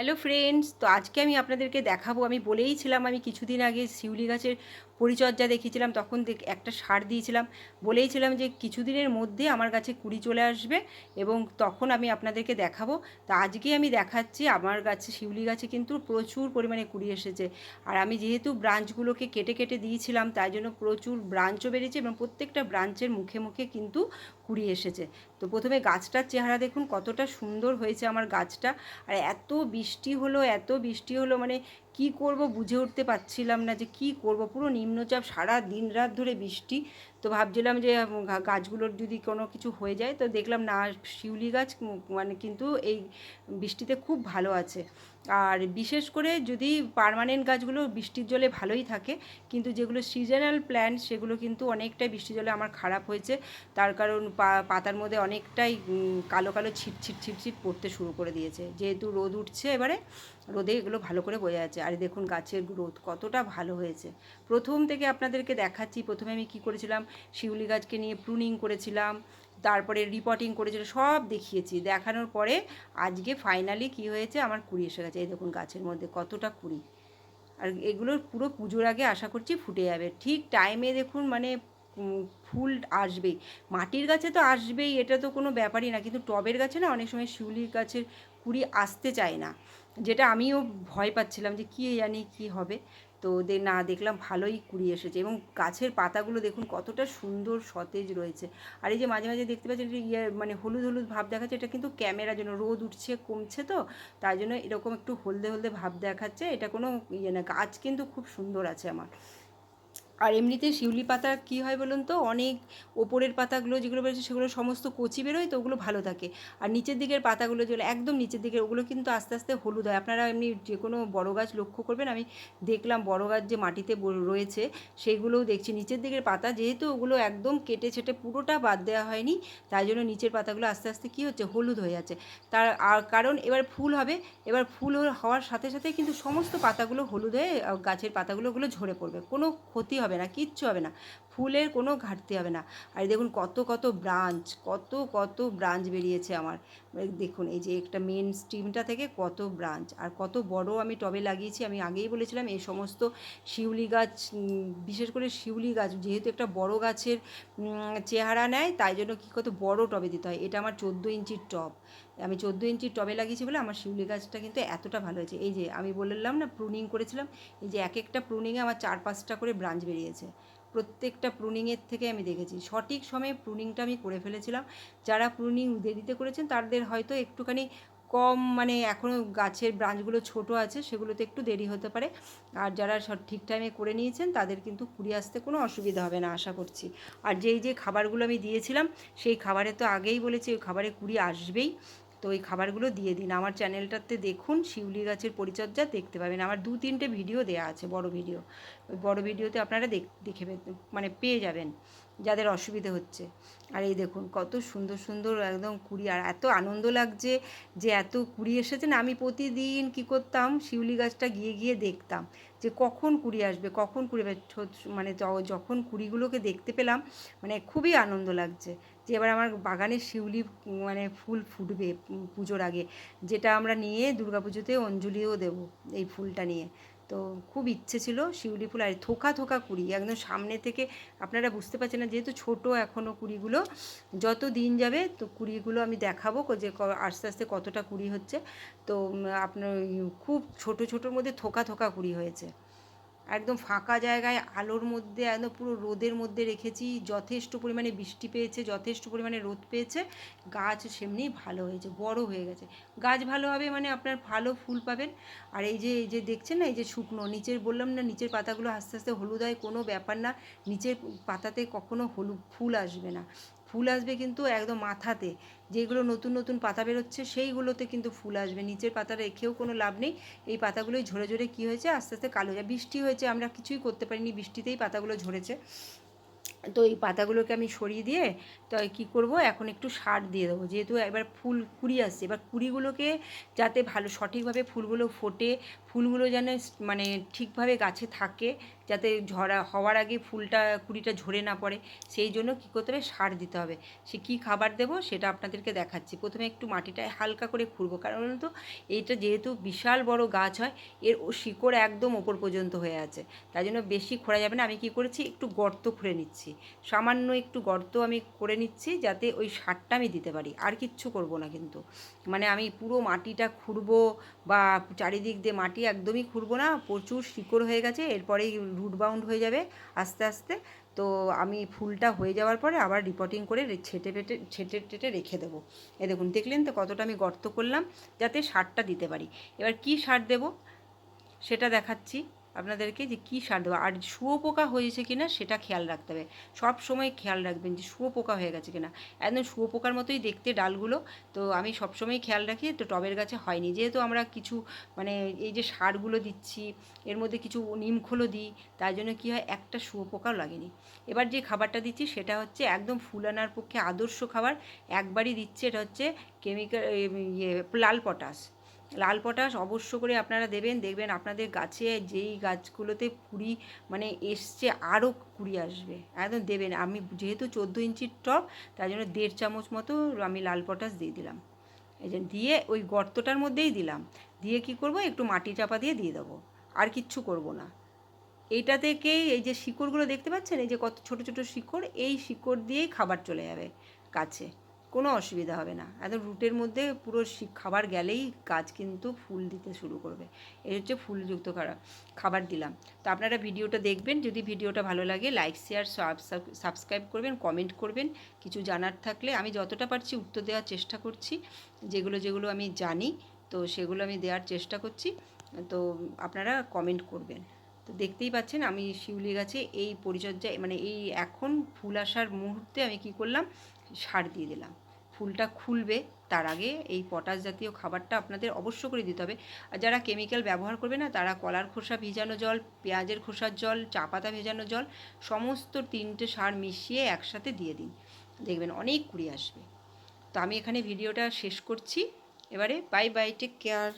Hello friends তো আজকে আমি আপনাদেরকে দেখাবো আমি বলেইছিলাম আমি কিছুদিন আগে শিউলি গাছের পরিচর্যা দেখিয়েছিলাম, তখন দেখ, একটা সার দিয়েছিলাম। বলেইছিলাম যে, কিছুদিনের মধ্যে আমার গাছে কুড়ি চলে আসবে এবং তখন আমি আপনাদেরকে দেখাবো। তা আজকে আমি দেখাচ্ছি, আমার গাছে, শিউলি গাছে কিন্তু প্রচুর পরিমাণে কুড়ি এসেছে। আর আমি যেহেতু ব্রাঞ্চগুলোকে কেটে কেটে দিয়েছিলাম, তাই জন্য প্রচুর ব্রাঞ্চও বেরিয়েছে এবং প্রত্যেকটা ব্রাঞ্চের মুখে মুখে কিন্তু কুড়ি এসেছে। তো প্রথমে গাছটার চেহারা দেখুন, কতটা সুন্দর হয়েছে আমার গাছটা। আর এত বৃষ্টি হলো, এত বৃষ্টি হলো মানে কি করব বুঝে উঠতে পারছিলাম না যে কি করব। পুরো নিম্নচাপ সারা দিন রাত ধরে বৃষ্টি তো ভাবছিলাম যে গাছগুলোর যদি কোনো কিছু হয়ে যায়, তো দেখলাম না, শিউলি গাছ মানে কিন্তু এই বৃষ্টিতে খুব ভালো আছে। আর বিশেষ করে যদি পার্মানেন্ট গাছগুলো বৃষ্টির জলে ভালোই থাকে, কিন্তু যেগুলো সিজনাল প্ল্যান্ট সেগুলো কিন্তু অনেকটাই বৃষ্টির জলে আমার খারাপ হয়েছে। তার কারণ পাতার মধ্যে অনেকটাই কালো কালো ছিটছিট ছিটছিট পড়তে শুরু করে দিয়েছে। যেহেতু রোদ উঠছে এবারে, রোদে এগুলো ভালো করে বোঝা যাচ্ছে আর দেখুন, গাছের গ্রোথ কতটা ভালো হয়েছে। প্রথম থেকে আপনাদেরকে দেখাচ্ছি, প্রথমে আমি কি করেছিলাম শিউলি গাছকে নিয়ে প্রুনিং করেছিলাম, তারপরে রিপোর্টিং করেছিল, সব দেখিয়েছি। দেখানোর পরে আজকে ফাইনালি কি হয়েছে? আমার কুড়ি এসে গেছে। এই দেখুন গাছের মধ্যে কতটা কুড়ি। আর এগুলোর পুরো পুজোর আগে আশা করছি ফুটে যাবে। ঠিক টাইমে দেখুন মানে ফুল আসবেই। মাটির গাছে তো আসবেই, এটা তো কোনো ব্যাপারই না। কিন্তু টবের গাছে না অনেক সময় শিউলির গাছের কুড়ি আসতে চায় না। যেটা আমিও ভয় পাচ্ছিলাম যে কী জানি কি হবে। তো দে না দেখলাম ভালোই কুড়ি এসেছে এবং গাছের পাতাগুলো দেখুন কতটা সুন্দর সতেজ রয়েছে। আর এই যে মাঝে মাঝে দেখতে পাচ্ছেন যে ইয়ে মানে হলুদ হলুদ ভাব দেখাচ্ছে, এটা কিন্তু ক্যামেরার জন্য রোদ উঠছে, কমছে তো, তার জন্য এরকম একটু হলদে হলদে ভাব দেখাচ্ছে, এটা কোনো ইয়ে না, গাছ কিন্তু খুব সুন্দর আছে আমার। আর এমনিতে শিউলি পাতা কী হয় বলুন তো, অনেক ওপরের পাতাগুলো যেগুলো বেরোচ্ছে সেগুলো সমস্ত কচি বেরোয় তো ওগুলো ভালো থাকে। আর নিচের দিকের পাতাগুলো যেগুলো, একদম নিচের দিকের ওগুলো কিন্তু আস্তে আস্তে হলুদ হয়। আপনারা এমনি যে কোনো বড় গাছ লক্ষ্য করবেন, আমি দেখলাম বড় গাছ যে মাটিতে রয়েছে সেইগুলোও দেখছি। নিচের দিকের পাতা যেহেতু ওগুলো একদম কেটে ছেটে পুরোটা বাদ দেওয়া হয়নি, তাই জন্য নিচের পাতাগুলো আস্তে আস্তে কী হচ্ছে, হলুদ হয়ে যাচ্ছে। তার, আর কারণ এবার ফুল হবে, এবার ফুল হওয়ার সাথে সাথে কিন্তু সমস্ত পাতাগুলো হলুদ হয়ে গাছের পাতাগুলো ওগুলো ঝরে পড়বে, কোনো ক্ষতি হবে না, কিচ্ছু হবে না। ফুলের কোনো ঘাটতি হবে না। আর দেখুন কত কত ব্রাঞ্চ, কত কত ব্রাঞ্চ বেরিয়েছে আমার। দেখুন, এই যে একটা মেন স্টিমটা থেকে কত ব্রাঞ্চ, আর কত বড় আমি টবে লাগিয়েছি। আমি আগেই বলেছিলাম, এই সমস্ত শিউলি গাছ বিশেষ করে শিউলি গাছ, যেহেতু একটা বড় গাছের চেহারা নেয়, তাই জন্য কী কত বড় টবে দিতে হয়। এটা আমার চোদ্দ ইঞ্চির টব। আমি চোদ্দ ইঞ্চির টবে লাগিয়েছি বলে আমার শিউলি গাছটা কিন্তু এতটা ভালো হয়েছে। এই যে আমি বললাম না প্রুনিং করেছিলাম, এই যে এক একটা প্রুনিংয়ে আমার চার পাঁচটা করে ব্রাঞ্চ বেরিয়েছে। প্রত্যেকটা প্রুনিংয়ের থেকে আমি দেখেছি। সঠিক সময়ে প্রুনিংটা আমি করে ফেলেছিলাম। যারা প্রুনিং দেরিতে করেছেন, তাদের হয়তো একটুখানি কম মানে এখনও গাছের ব্রাঞ্চগুলো ছোট আছে, সেগুলোতে একটু দেরি হতে পারে। আর যারা ঠিক টাইমে করে নিয়েছেন, তাদের কিন্তু কুড়ি আসতে কোনো অসুবিধা হবে না, আশা করছি। আর যেই যে খাবারগুলো আমি দিয়েছিলাম, সেই খাবারে তো আগেই বলেছি, ওই খাবারে কুড়ি আসবেই। তো ওই খাবারগুলো দিয়ে দিন। আমার চ্যানেলটাতে দেখুন, শিউলি গাছের পরিচর্যা দেখতে পাবেন। আমার দু তিনটে ভিডিও দেওয়া আছে, বড় ভিডিও। ওই বড় ভিডিওতে আপনারা দেখ মানে পেয়ে যাবেন। যাদের অসুবিধে হচ্ছে। আর এই দেখুন, কত সুন্দর সুন্দর একদম কুড়ি, আর এত আনন্দ লাগছে যে এত কুড়ি এসেছে না, আমি প্রতিদিন কি করতাম, শিউলি গাছটা গিয়ে গিয়ে দেখতাম যে কখন কুড়ি আসবে, কখন কুড়ি মানে যখন কুড়িগুলোকে দেখতে পেলাম মানে খুবই আনন্দ লাগছে যে এবার আমার বাগানে শিউলি মানে ফুল ফুটবে পুজোর আগে, যেটা আমরা নিয়ে দুর্গাপুজোতে অঞ্জলিও দেবো এই ফুলটা নিয়ে। তো খুব ইচ্ছে ছিল শিউলি ফুল আর থোকা থোকা কুড়ি, একদম সামনে থেকে আপনারা বুঝতে পারছেন না, যেহেতু ছোট এখনও কুড়িগুলো, যত দিন যাবে তো কুড়িগুলো আমি দেখাবো যে আস্তে আস্তে কতটা কুড়ি হচ্ছে। তো আপনার খুব ছোট ছোটোর মধ্যে থোকা থোকা কুড়ি হয়েছে। একদম ফাঁকা জায়গায়, আলোর মধ্যে, একদম পুরো রোদের মধ্যে রেখেছি। যথেষ্ট পরিমাণে বৃষ্টি পেয়েছে, যথেষ্ট পরিমাণে রোদ পেয়েছে। গাছ সেমনি ভালো হয়েছে, বড় হয়ে গেছে। গাছ ভালো হবে মানে আপনার ভালো ফুল পাবেন। আর এই যে এই যে দেখছেন না, এই যে শুকনো, নিচের বললাম না, নিচের পাতাগুলো আস্তে আস্তে হলুদ হয়, কোনো ব্যাপার না। নিচের পাতাতে কখনো হলুদ, ফুল আসবে না। ফুল আসবে কিন্তু একদম মাথাতে। যেগুলো নতুন নতুন পাতা বেরোচ্ছে, সেইগুলোতে কিন্তু ফুল আসবে। নিচের পাতা রেখেও কোনো লাভ নেই। এই পাতাগুলোই ঝরে ঝরে কী হয়েছে? আস্তে আস্তে কালো যায়। বৃষ্টি হয়েছে, আমরা কিছুই করতে পারিনি। বৃষ্টিতেই পাতাগুলো ঝরেছে। তো এই পাতাগুলোকে আমি সরিয়ে দিয়ে, তো কী করব? এখন একটু সার দিয়ে দেবো। যেহেতু এবার ফুল কুড়ি আসছে, এবার কুড়িগুলোকে যাতে ভালো সঠিকভাবে ফুলগুলো ফোটে, ফুলগুলো যেন মানে ঠিকভাবে গাছে থাকে যাতে ঝরা, হওয়ার আগে ফুলটা, কুড়িটা ঝরে না পড়ে, সেই জন্য কী করতে হবে? সার দিতে হবে। সে কী খাবার দেবো সেটা আপনাদেরকে দেখাচ্ছি। প্রথমে একটু মাটিটায় হালকা করে খুঁড়বো। কারণ তো এইটা যেহেতু বিশাল বড় গাছ হয়, এর শিকড় একদম ওপর পর্যন্ত হয়ে আছে। তাই জন্য বেশি খোঁড়া যাবে না। আমি কী করেছি? একটু গর্ত খুঁড়ে নিচ্ছি। সামান্য একটু গর্ত আমি করে নিচ্ছি যাতে ওই সারটা আমি দিতে পারি। আর কিচ্ছু করব না কিন্তু। মানে আমি পুরো মাটিটা খুঁড়বো বা চারিদিক দিয়ে মাটি একদমই খুঁড়বো না। প্রচুর শিকড় হয়ে গেছে। এরপরেই রুট বাউন্ড হয়ে যাবে আস্তে আস্তে। তো আমি ফুলটা হয়ে যাওয়ার পরে আবার রিপোর্টিং করে ছেটে পেটে ছেটে টেটে রেখে দেবো। এ দেখুন, দেখলেন তো কতটা আমি গর্ত করলাম, যাতে সারটা দিতে পারি। এবার কি সার দেব? সেটা দেখাচ্ছি। আপনাদেরকে যে কী সার দেবো? আর শুয়োপোকা হয়েছে কি না সেটা খেয়াল রাখতে হবে। সব সময় খেয়াল রাখবেন যে শুয়োপোকা হয়ে গেছে কিনা। একদম শুয়োপোকার মতোই দেখতে ডালগুলো। তো আমি সব সবসময় খেয়াল রাখি, তো টবের গাছে হয়নি। যেহেতু আমরা কিছু মানে এই যে সারগুলো দিচ্ছি, এর মধ্যে কিছু নিমখোলও দিই, তাই জন্য কী হয়, একটা শুয়োপোকাও লাগেনি। এবার যে খাবারটা দিচ্ছি সেটা হচ্ছে একদম ফুল আনার পক্ষে আদর্শ খাবার। একবারই দিচ্ছে, এটা হচ্ছে কেমিক্যাল ইয়ে লাল পটাশ। লাল পটাশ অবশ্য করে আপনারা দেবেন, দেখবেন আপনাদের গাছে যেই গাছগুলোতে কুড়ি মানে এসছে আরও কুড়ি আসবে, একদম দেবেন। আমি যেহেতু চোদ্দ ইঞ্চির টপ তাই জন্য দেড় চামচ মতো আমি লাল পটাশ দিয়ে দিলাম। এই যে দিয়ে ওই গর্তটার মধ্যেই দিলাম। দিয়ে কি করব? একটু মাটি চাপা দিয়ে দিয়ে দেবো। আর কিচ্ছু করব না। এইটা থেকেই এই যে শিকড়গুলো দেখতে পাচ্ছেন? এই যে কত ছোট ছোট শিকড়, এই শিকড় দিয়েই খাবার চলে যাবে গাছে। কোনো অসুবিধা হবে না। একদম রুটের মধ্যে পুরো খাবার গেলেই গাছ কিন্তু ফুল দিতে শুরু করবে। এই হচ্ছে ফুলযুক্ত খাবার খাবার দিলাম। তো আপনারা ভিডিওটা দেখবেন, যদি ভিডিওটা ভালো লাগে লাইক শেয়ার সাবস্ক্রাইব করবেন কমেন্ট করবেন। কিছু জানার থাকলে আমি যতটা পারছি উত্তর দেওয়ার চেষ্টা করছি। যেগুলো যেগুলো আমি জানি, তো সেগুলো আমি দেওয়ার চেষ্টা করছি। তো আপনারা কমেন্ট করবেন। তো দেখতেই পাচ্ছেন আমি শিউলি গাছে এই পরিচর্যা মানে এই এখন ফুল আসার মুহূর্তে আমি কি করলাম সার দিয়ে দিলাম। ফুলটা খুলবে, তার আগে এই পটাশ জাতীয় খাবারটা আপনাদের অবশ্য করে দিতে হবে। আর যারা কেমিক্যাল ব্যবহার করবে না, তারা কলার খোসা ভিজানো জল, পেঁয়াজের খোসার জল, চা পাতা ভেজানো জল, সমস্ত তিনটে সার মিশিয়ে একসাথে দিয়ে দিন। দেখবেন অনেক কুড়ি আসবে। তো আমি এখানে ভিডিওটা শেষ করছি। এবারে বাই বাই টেক কেয়ার